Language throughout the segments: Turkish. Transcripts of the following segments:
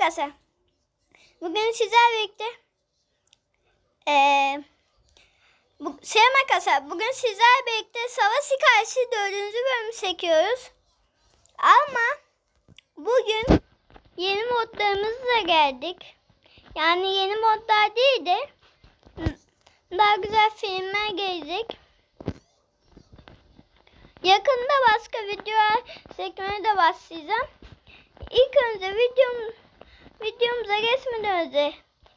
arkadaşlar. Bugün sizlerle birlikte eee bu, selam arkadaşlar. Bugün sizlerle birlikte Savaş Hikayesi 4. bölümü çekiyoruz. Ama bugün yeni modlarımızla geldik. Yani yeni modlar değil de daha güzel filmler gelecek. Yakında başka videolar çekmeye de başlayacağım. İlk önce videom, videomuza geçmeden önce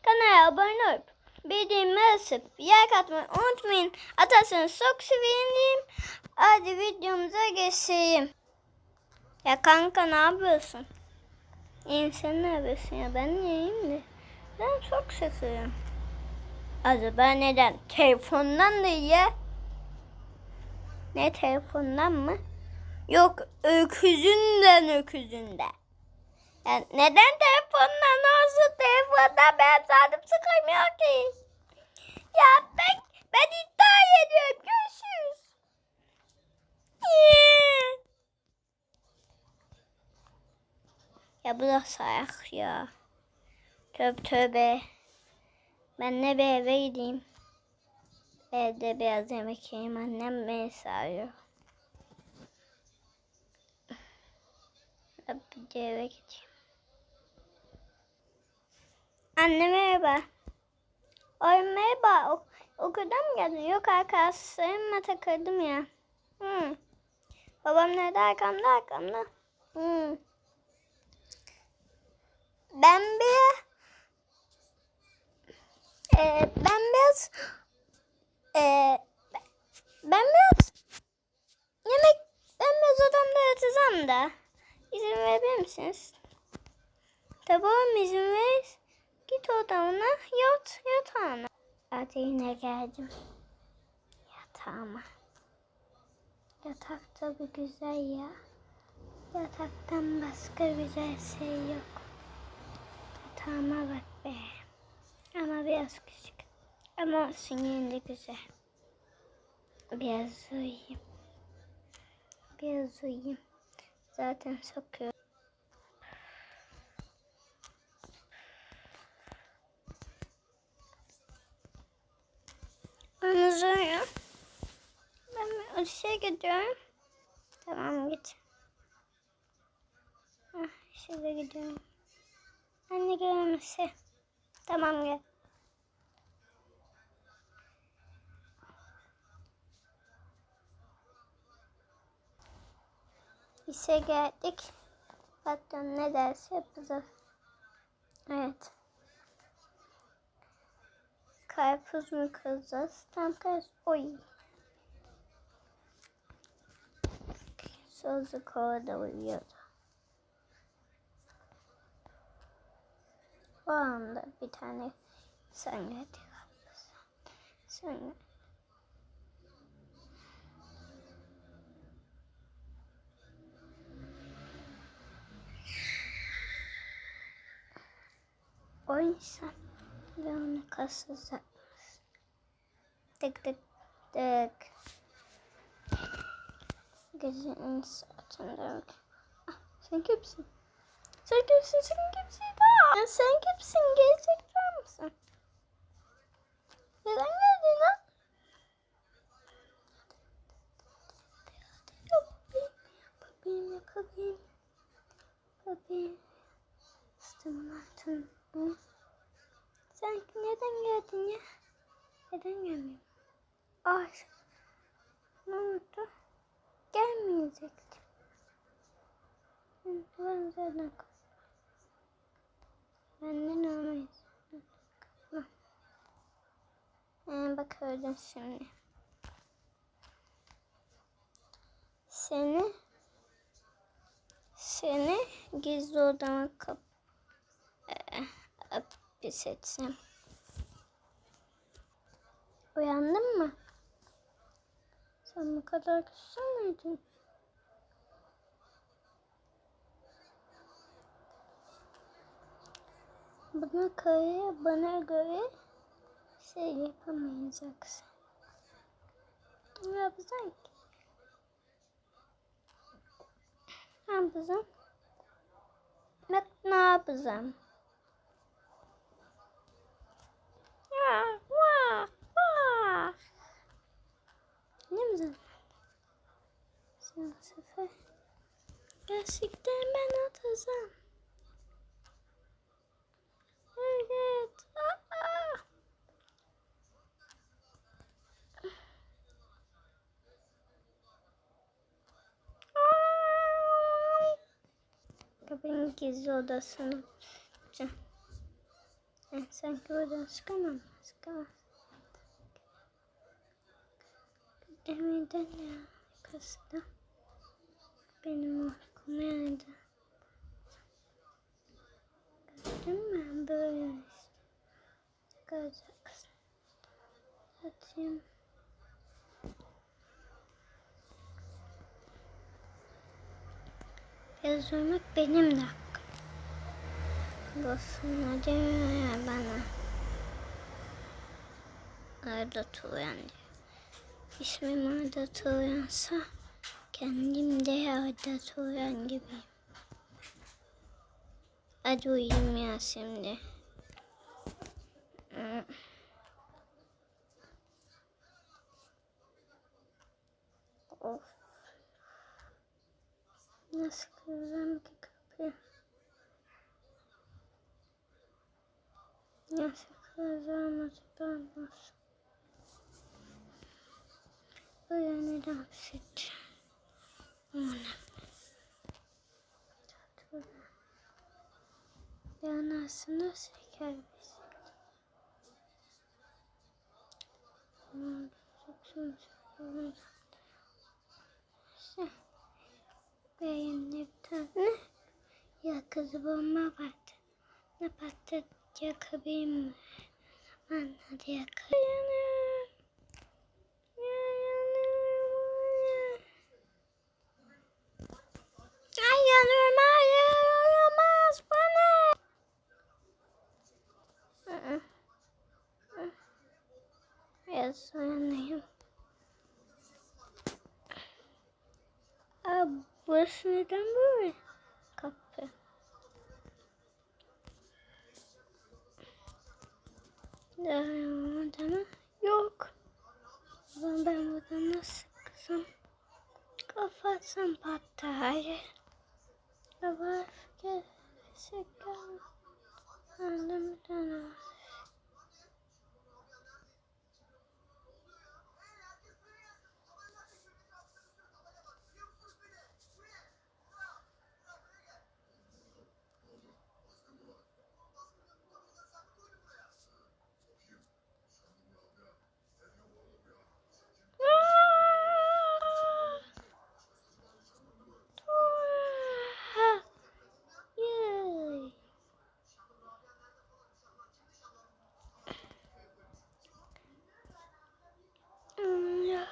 kanala abone olup bildirimleri açıp like atmayı unutmayın. Atarsanız çok sevinirim. Hadi videomuza geçelim. Ya kanka ne yapıyorsun? İyiyim sen ne yapıyorsun ya? Ben iyiyim de. Ben çok sıkıyorum. Acaba neden? Telefondan değil ya. Ne telefondan mı? Yok öküzünden öküzünden. Yani neden telefondan olsun telefondan ben zaten sıkılmıyor ki. Ya ben, ben iddia ediyorum. Görüşürüz. Ya bu da sayak ya. Tövbe tövbe. Ben ne bir eve gideyim. Evde biraz yemek yiyeyim. Annem beni sarıyor. Ben bir eve gideyim. Anne merhaba. Oy merhaba. O, okuldan mı geldin? Yok arkadaşlarımla takıldım ya. Hmm. Babam nerede? Arkamda arkamda. Hmm. Ben bir e, ben biraz e, ben biraz yemek ben biraz odamda yatacağım da izin verebilir misiniz? Tabii izin ver. Git odamına yat yatağına. Hadi yine geldim. Yatağıma. Yatak tabii güzel ya. Yataktan başka güzel şey yok. Yatağıma bak be. Ama biraz küçük. Ama olsun yine de güzel. Biraz uyuyayım. Biraz uyuyayım. Zaten sokuyor. Ofise gidiyorum. Tamam git. Ah, gidiyorum. Anne gelmesi. Tamam gel. İşe geldik. Patron ne derse yapacağız. Evet. Karpuz mu kıracağız? Tam karpuz. Oy. So the corner one yet. Onda bir tane sangre Sangre. O insan ve onu that? Tık tık tık. Gecenin saatinde. Ah, sen kimsin? Sen kimsin? Sen kimsin? Aa, sen kimsin? Gelecekler misin? Neden geldin lan? Bebeğim, bebeğim, bebeğim. Üstümün altın. Sen neden geldin ya? Neden gelmiyorsun? Ay. Ne oldu? Gelmeyecekti. Ben zaten Benden olmayız. Ee, bak öyle şimdi. Seni seni gizli odama kap ee, hapis etsem. Uyandın mı? Sen bu kadar küssün müydün? Buna göre, bana göre şey yapamayacaksın. Ne yapacaksın ki? Ne yapacağım? Bak ne yapacağım? Vah vah vah. Ne güzel. Sen sefer. Gerçekten ben atacağım. Kapının gizli odasını bulacağım. Eh, sanki buradan sıkamam. Sıkamam. Demirden ya. Kasada. Benim uykum geldi. Gördün mü? Böyle işte. Kalacaksın. Atayım. Uyumak benim de hakkım. Boşuna demiyor bana. Arda Turan diyor. İsmim Arda Turan'sa kendim de Arda Turan gibiyim. Hadi uyuyayım ya şimdi. Hmm. Of. Nasıl kıracağım ki kapıyı? Nasıl kıracağım acaba nasıl? Böyle neden hapsedeceğim? Aman. Yani aslında şeker biz. Aman, çok güzel. İşte. Beynimde bir tane ya kızı bomba vardı. Ne patladı yakabilir mi? Aman hadi yakayalım. Ay yanıyorum hayır olamaz hı. Biraz uyanayım. Aa, burası neden böyle? Kapı. Mı? Yok. Ben, ben buradan nasıl kızım? Kafatsam patlar. Ama gel, şeker. Annem döner. Yay. Ya.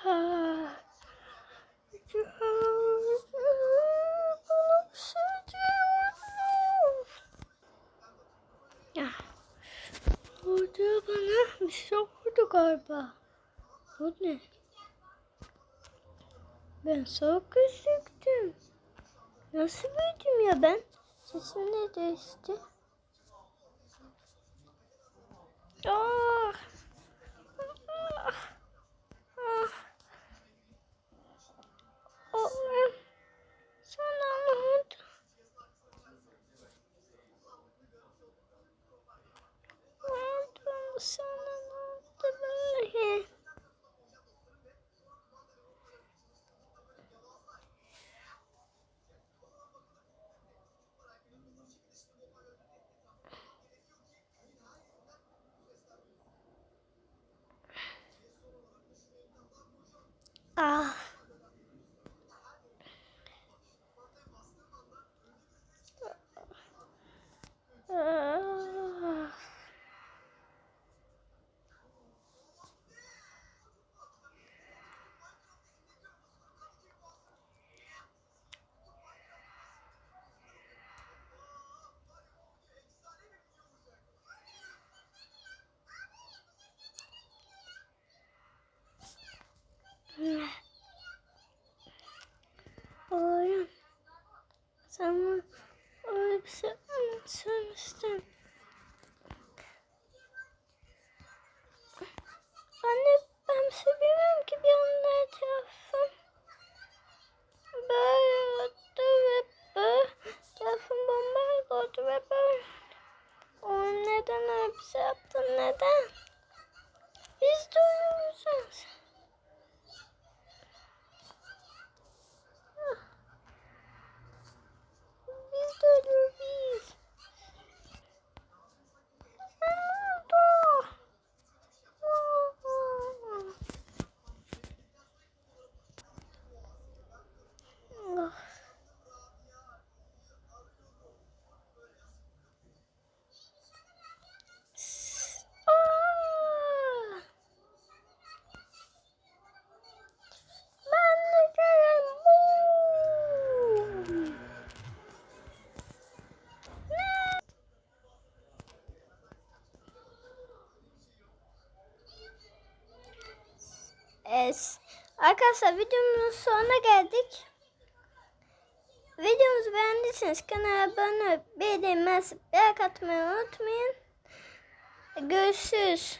Ya. Orada bana bir şey oldu galiba. Bu ne? Ben soğuk gözüktüm. Nasıl büyüdüm ya ben? Sesim ne değişti? Ah! Oğlum. Sana öyle bir şey anlatmıştım. Anne ben bir şey bilmiyorum ki bir anda etrafım böyle oldu ve böyle etrafım bomba oldu ve böyle Oğlum neden öyle bir şey yaptın neden? Biz de ölümüzüz. Doo -doo. Evet. Arkadaşlar videomuzun sonuna geldik. Videomuzu beğendiyseniz kanala abone olup beğenmeyi, like unutmayın. Görüşürüz.